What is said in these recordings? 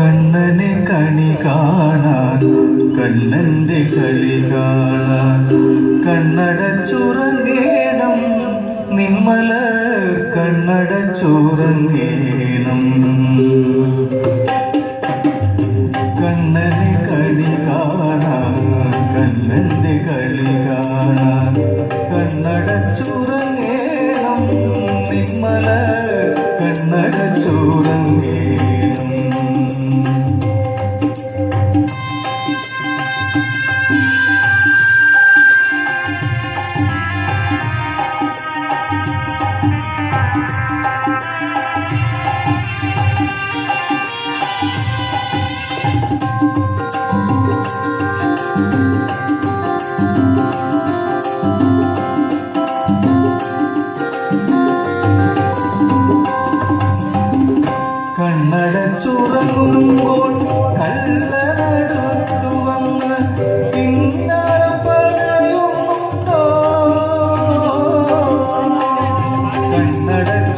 കണ്ണനെ കണി കാണാൻ കണ്ണന്റെ കളി കാണാൻ. കണ്ണടച്ചുറങ്ങേണം നിമ്മല കണ്ണടച്ചുറങ്ങേണം കണ്ണനെ കണി കാണാൻ കണ്ണന്റെ കളി കാണാൻ. കണ്ണടച്ചുറങ്ങേണം നിമ്മല കണ്ണടച്ചുറങ്ങേണം കണ്ണടച്ചുറങ്ങുമ്പോൾ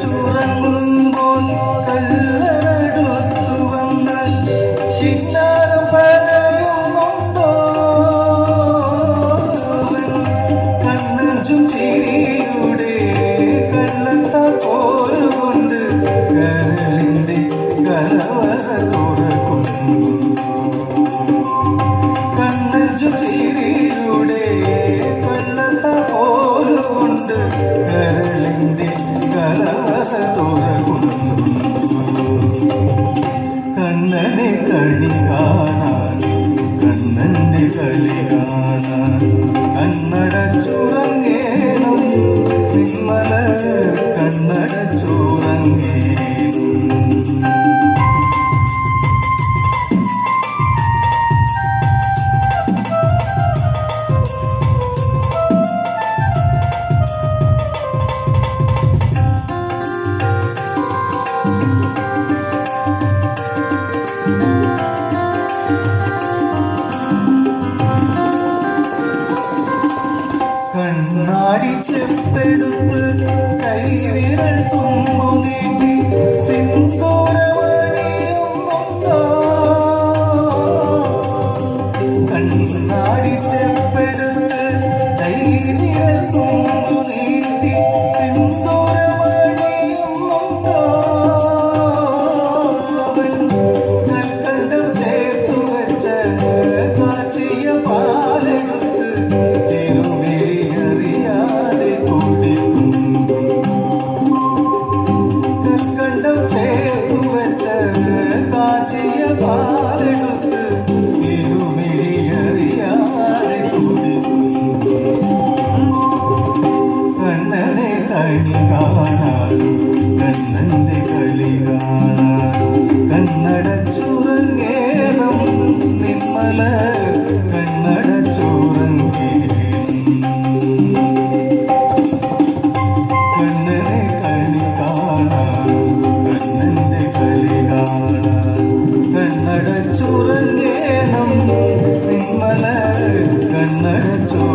കണ്ണടച്ചുറങ്ങുമ്പോൾ കല്ലറടുത്തു വന്ന കിന്നാരം പറയുന്നുണ്ടോ കണ്ണഞ്ചും ചിരിയുടെ കള്ളത്ത പോലുകൊണ്ട് കരളിന്റെ കലവറ തുറക്കുന്നു. കണ്ണഞ്ചു ചിരിയുടെ കള്ളത്ത പോലുകൊണ്ട് കരളിന്റെ ചെപ്പെടുത്ത് കൈവിരൽ തുമ്പു നീട്ടി കണി കാണാൻ കണ്ണന്റെ കളി കാണാൻ കണ്ണടച്ചുറങ്ങേണം നിമ്മല കണ്ണടച്ചുറങ്ങേണം കണ്ണനെ കണി കാണാൻ കണ്ണന്റെ കളി കാണാൻ കണ്ണടച്ചുറങ്ങേണം നിമ്മല കണ്ണടച്ചുറങ്ങേണം